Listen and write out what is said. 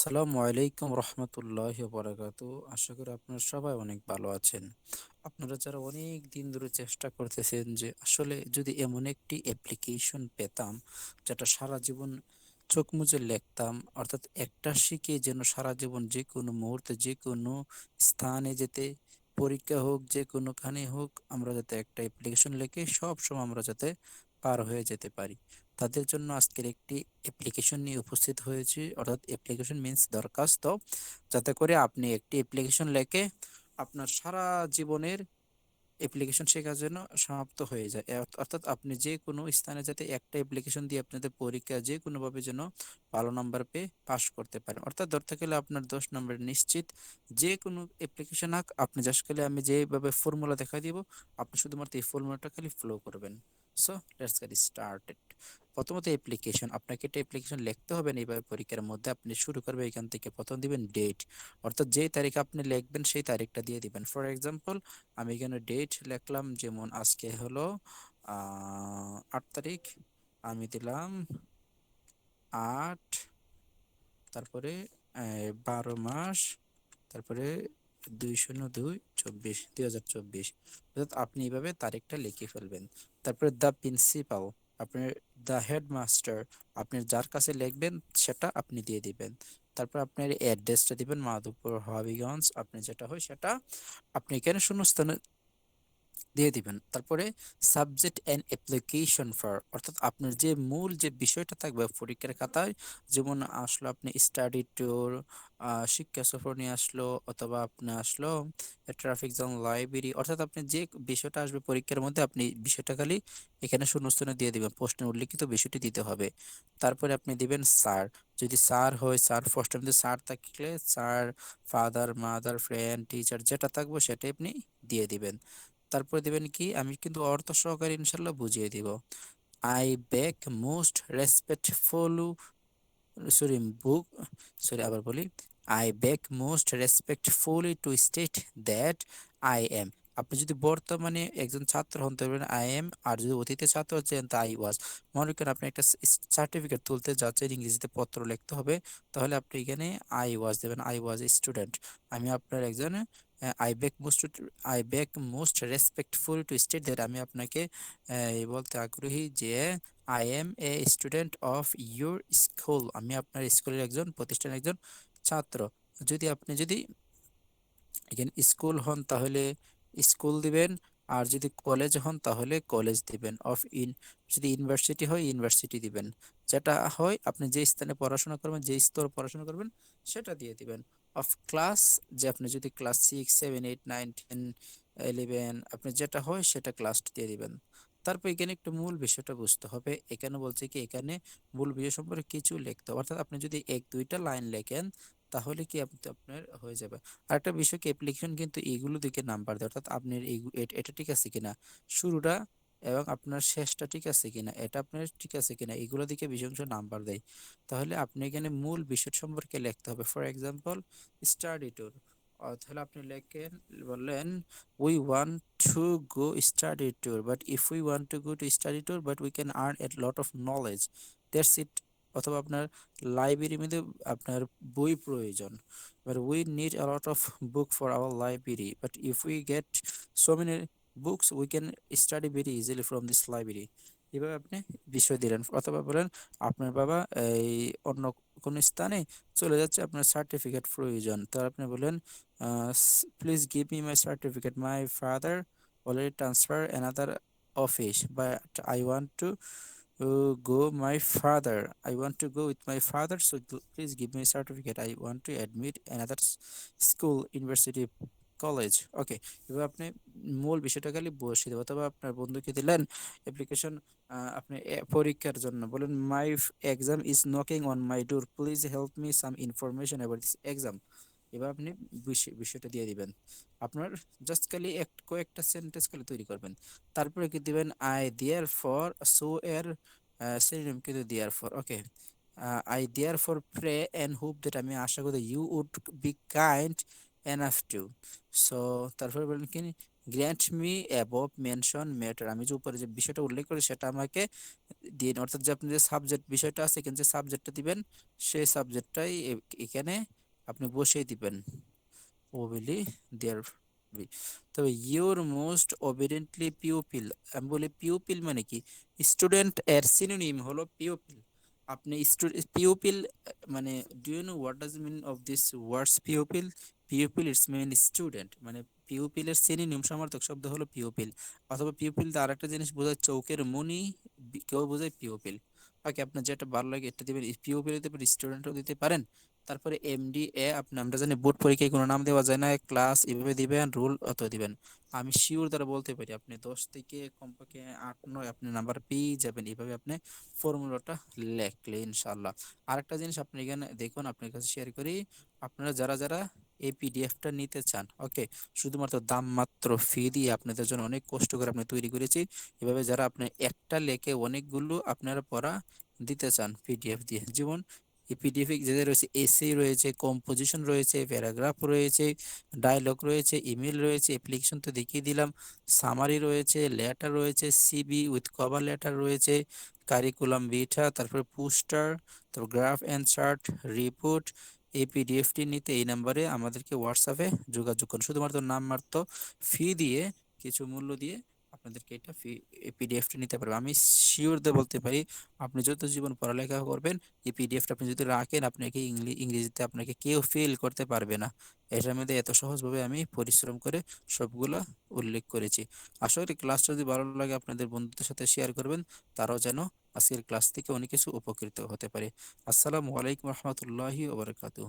আসসালামু আলাইকুম রহমতুল্লাহ বারাকাতু আশা করি আপনারা সবাই অনেক ভালো আছেন। আপনারা যারা অনেক দিন ধরে চেষ্টা করতেছেন যে আসলে যদি এমন একটি অ্যাপ্লিকেশন পেতাম, যেটা সারা জীবন চোখ মুজে লিখতাম, অর্থাৎ একটা শিখে যেন সারা জীবন যে কোনো মুহূর্তে, যে কোনো স্থানে যেতে পরীক্ষা হোক, যে কোনোখানে হোক, আমরা যাতে একটা অ্যাপ্লিকেশন লিখে সব সময় আমরা যাতে পার হয়ে যেতে পারি। তাদের জন্য আজকের একটি অ্যাপ্লিকেশন নিয়ে উপস্থিত হয়েছি। অর্থাৎ অ্যাপ্লিকেশন মিন্স দরখাস্ত। যাতে করে আপনি একটি অ্যাপ্লিকেশন লেখে আপনার সারা জীবনের অ্যাপ্লিকেশন শেখার জন্য সমাপ্ত হয়ে যায়। অর্থাৎ আপনি যে কোনো স্থানে যাতে একটা অ্যাপ্লিকেশন দিয়ে আপনাদের পরীক্ষা যে কোনোভাবে যেন ভালো নাম্বার পেয়ে পাস করতে পারেন। অর্থাৎ ধরতে গেলে আপনার দশ নম্বর নিশ্চিত। যে কোনো অ্যাপ্লিকেশন হোক, আপনি জাস্ট খালি আমি যেভাবে ফর্মুলা দেখা দিব, আপনি শুধুমাত্র এই ফর্মুলাটা খালি ফলো করবেন। সো লেটস গেট স্টার্টেড প্রথমত অ্যাপ্লিকেশন আপনাকে একটা অ্যাপ্লিকেশন লিখতে হবে না এইভাবে পরীক্ষার মধ্যে আপনি শুরু করবেন এখান থেকে প্রথম দিবেন ডেট অর্থাৎ যেই তারিখ আপনি লিখবেন, সেই তারিখটা দিয়ে দিবেন। ফর এক্সাম্পল আমি এখানে ডেট লিখলাম, যেমন আজকে হলো আট তারিখ। আমি দিলাম আট, তারপরে বারো মাস, তারপরে দুই শূন্য দুই, চব্বিশ, দুই হাজার চব্বিশ। অর্থাৎ আপনি এইভাবে তারিখটা লিখে ফেলবেন। তারপরে দ্য প্রিন্সিপাল আপনার দ্য হেডমাস্টার আপনি যার কাছে লিখবেন সেটা আপনি দিয়ে দিবেন। তারপর আপনার অ্যাড্রেসটা দিবেন মাধবপুর হবিগঞ্জ, আপনি যেটা হয় সেটা আপনি এখানে শূন্যস্থানে দিয়ে দিবেন। তারপরে সাবজেক্ট অ্যান্ড অ্যাপ্লিকেশন ফর অর্থাৎ আপনার যে মূল যে বিষয়টা থাকবে পরীক্ষার খাতায়, যেমন আসলো আপনি স্টাডি ট্যুর শিক্ষা সফর নিয়ে আসলো, অথবা আপনি আসলো ট্রাফিক জ্যাম লাইব্রেরি অর্থাৎ আপনি যে বিষয়টা আসবে পরীক্ষার মধ্যে আপনি বিষয়টা খালি এখানে শূন্যস্থানে দিয়ে দিবেন প্রশ্নের উল্লিখিত বিষয়টি দিতে হবে। তারপরে আপনি দিবেন স্যার যদি স্যার হয় স্যার ফার্স্ট টাইম স্যার থাকলে sir father mother friend teacher যেটা থাকবে সেটাই আপনি দিয়ে দিবেন। তারপরে দিবেন কি, আমি কিন্তু অর্থ সহকারে ইনশাল্লাহ বুঝিয়ে দিব। I beg most respectful sorry book sorry আবার বলি। I beg most respectfully to state that I am আপনি যদি বর্তমানে একজন ছাত্র হন তবে আই এম আর যদি অতীতে ছাত্র হচ্ছেন তা আই ওয়াজ মনে করেন আপনি একটা সার্টিফিকেট তুলতে যাচ্ছেন, ইংরেজিতে পত্র লিখতে হবে, তাহলে আপনি এখানে আই ওয়াজ দেবেন। আই ওয়াজ স্টুডেন্ট আমি আপনার একজন I beg most I beg most respectful to state that আমি আপনাকে বলতে আগ্রহী যে I am a student of your school আমি আপনার স্কুলের একজন, প্রতিষ্ঠানের একজন ছাত্র। যদি আপনি যদি এখানে স্কুল হন, তাহলে স্কুল দিবেন, আর যদি কলেজ হন, তাহলে কলেজ দিবেন। অফ ইন যদি ইউনিভার্সিটি হয় ইউনিভার্সিটি দিবেন। যেটা হয়, আপনি যে স্থানে পড়াশোনা করবেন, যে স্তর পড়াশোনা করবেন, সেটা দিয়ে দিবেন। অফ ক্লাস যে আপনি যদি class six seven eight nine ten eleven আপনি যেটা হয় সেটা ক্লাস দিয়ে দিবেন। তারপর এখানে একটু মূল বিষয়টা বুঝতে হবে। এখানে বলছে কি, এখানে মূল বিষয় সম্পর্কে কিছু লিখতে হবে। অর্থাৎ আপনি যদি এক, দুইটা লাইন লেখেন, তাহলে কি আপনি, আপনার হয়ে যাবে। আরেকটা বিষয় কি অ্যাপ্লিকেশন কিন্তু এইগুলো দিকে নাম্বার দেয়। অর্থাৎ আপনার এটা ঠিক আছে কিনা? শুরুটা এবং আপনার শেষটা ঠিক আছে কিনা, এটা আপনার ঠিক আছে কিনা, এগুলো দিকে বেশি অংশ নাম্বার দেয়। তাহলে আপনি এখানে মূল বিষয় সম্পর্কে লিখতে হবে। ফর এক্সাম্পল স্টাডি ট্যুর তাহলে আপনি লেখেন, বললেন we want to go study tour but if we want to go to study tour but we can earn a lot of knowledge that's it অথবা আপনার লাইব্রেরির মধ্যে আপনার বই প্রয়োজন but we need a lot of book for our library, but if we get so many books we can study very easily from this library এভাবে আপনি বিষয় দিলেন অথবা বলেন আপনার বাবা এই অন্য কোন স্থানে চলে যাচ্ছে আপনার সার্টিফিকেট প্রয়োজন তো আপনি বলেন please give me my certificate my father already transfer another office but I want to uh, go my father i want to go with my father so gl- please give me a certificate i want to admit college okay এবার আপনি মূল বিষয়টা খালি বসিয়ে দেবো। অথবা আপনার বন্ধুকে দিলেন অ্যাপ্লিকেশন আপনি পরীক্ষার জন্য। বলেন my exam is knocking on my door please help me some information about this exam এবার আপনি বিষয়- বিষয়টা দিয়ে দিবেন। আপনার জাস্ট খালি এক, কয়েকটা সেন্টেন্স খালি তৈরি করবেন। তারপরে কি দিবেন? আই দেয়ার ফর সো এর সিনোনিম কিন্তু therefore okay I therefore pray and hope that আমি আশা করি you would be kind enough to so তারপরে বলেন কি grant me above mention matter আমি যে উপরে যে বিষয়টা উল্লেখ করি, সেটা আমাকে দিন, অর্থাৎ যে আপনি যে সাবজেক্ট বিষয়টা আছে, এখানে যে সাবজেক্টটা দিবেন, সেই সাবজেক্টটাই এখানে আপনি বসিয়ে দিবেন। ওবিলি দেয়ার তবে ইউর মোস্ট ওবিডেন্টলি পিউপিল আমি বলি পিউপিল মানে কি? স্টুডেন্ট এর সিনোনিম হলো পিউপিল আপনি পিউপিল মানে do you know what does mean of this words pupil pupil it's mean student মানে পিউপিলের সিনোনিম সমার্থক শব্দ হলো পিউপিল অথবা পিউপিল আর একটা জিনিস বোঝায় চৌকের মনি কেউ বোঝায় পিউপিল ওকে আপনার যেটা ভালো লাগে এটা দিবেন পিউপিল দিতে পারেন স্টুডেন্টও দিতে পারেন। তারপরে এমডি এ আপনি, আমরা জানি বোর্ড পরীক্ষায় কোনো নাম দেওয়া যায় না ক্লাস এভাবে দিবেন রুল অত দিবেন। আমি শিওর দ্বারা বলতে পারি, আপনি দশ থেকে কমপক্ষে আট, নয় আপনি নাম্বার পেয়ে যাবেন। এইভাবে আপনি ফর্মুলাটা লেখলে ইনশাল্লাহ আরেকটা জিনিস আপনি এখানে দেখুন, আপনার কাছে শেয়ার করি। আপনারা যারা যারা এই পিডিএফটা নিতে চান ওকে শুধুমাত্র দাম মাত্র ফি দিয়ে আপনাদের জন্য অনেক কষ্ট করে আপনি তৈরি করেছি। এভাবে যারা আপনি একটা লেখে অনেকগুলো আপনারা পড়া দিতে চান পিডিএফ দিয়ে। যেমন এই পিডিএফে যে রয়েছে এসে রয়েছে কম্পোজিশন রয়েছে প্যারাগ্রাফ রয়েছে ডায়লগ রয়েছে ইমেল রয়েছে অ্যাপ্লিকেশন তো দেখিয়ে দিলাম। সামারি রয়েছে লেটার রয়েছে সিবি উইথ কভার লেটার রয়েছে কারিকুলাম বিটা তারপরে পোস্টার তারপর গ্রাফ অ্যান্ড চার্ট রিপোর্ট এই পিডিএফটি নিতে এই নাম্বারে আমাদেরকে হোয়াটসঅ্যাপে যোগাযোগ করুন। শুধুমাত্র নাম মাত্র ফি দিয়ে কিছু মূল্য দিয়ে আপনাদেরকে এটা পিডিএফটি নিতে পারবে। আমি শিওর দিয়ে বলতে পারি, আপনি যত জীবন পড়ালেখা করবেন, এই পিডিএফটা আপনি যদি রাখেন, আপনাকে ইংরেজিতে আপনাকে কেউ ফেল করতে পারবে না। এটার মধ্যে এত সহজভাবে আমি পরিশ্রম করে সবগুলো উল্লেখ করেছি। আশা করি ক্লাসটা যদি ভালো লাগে, আপনাদের বন্ধুদের সাথে শেয়ার করবেন, তারাও যেন আজকের ক্লাস থেকে অনেক কিছু উপকৃত হতে পারে। আসসালামু আলাইকুম রহমতুল্লাহি ওবরাকাতুহ।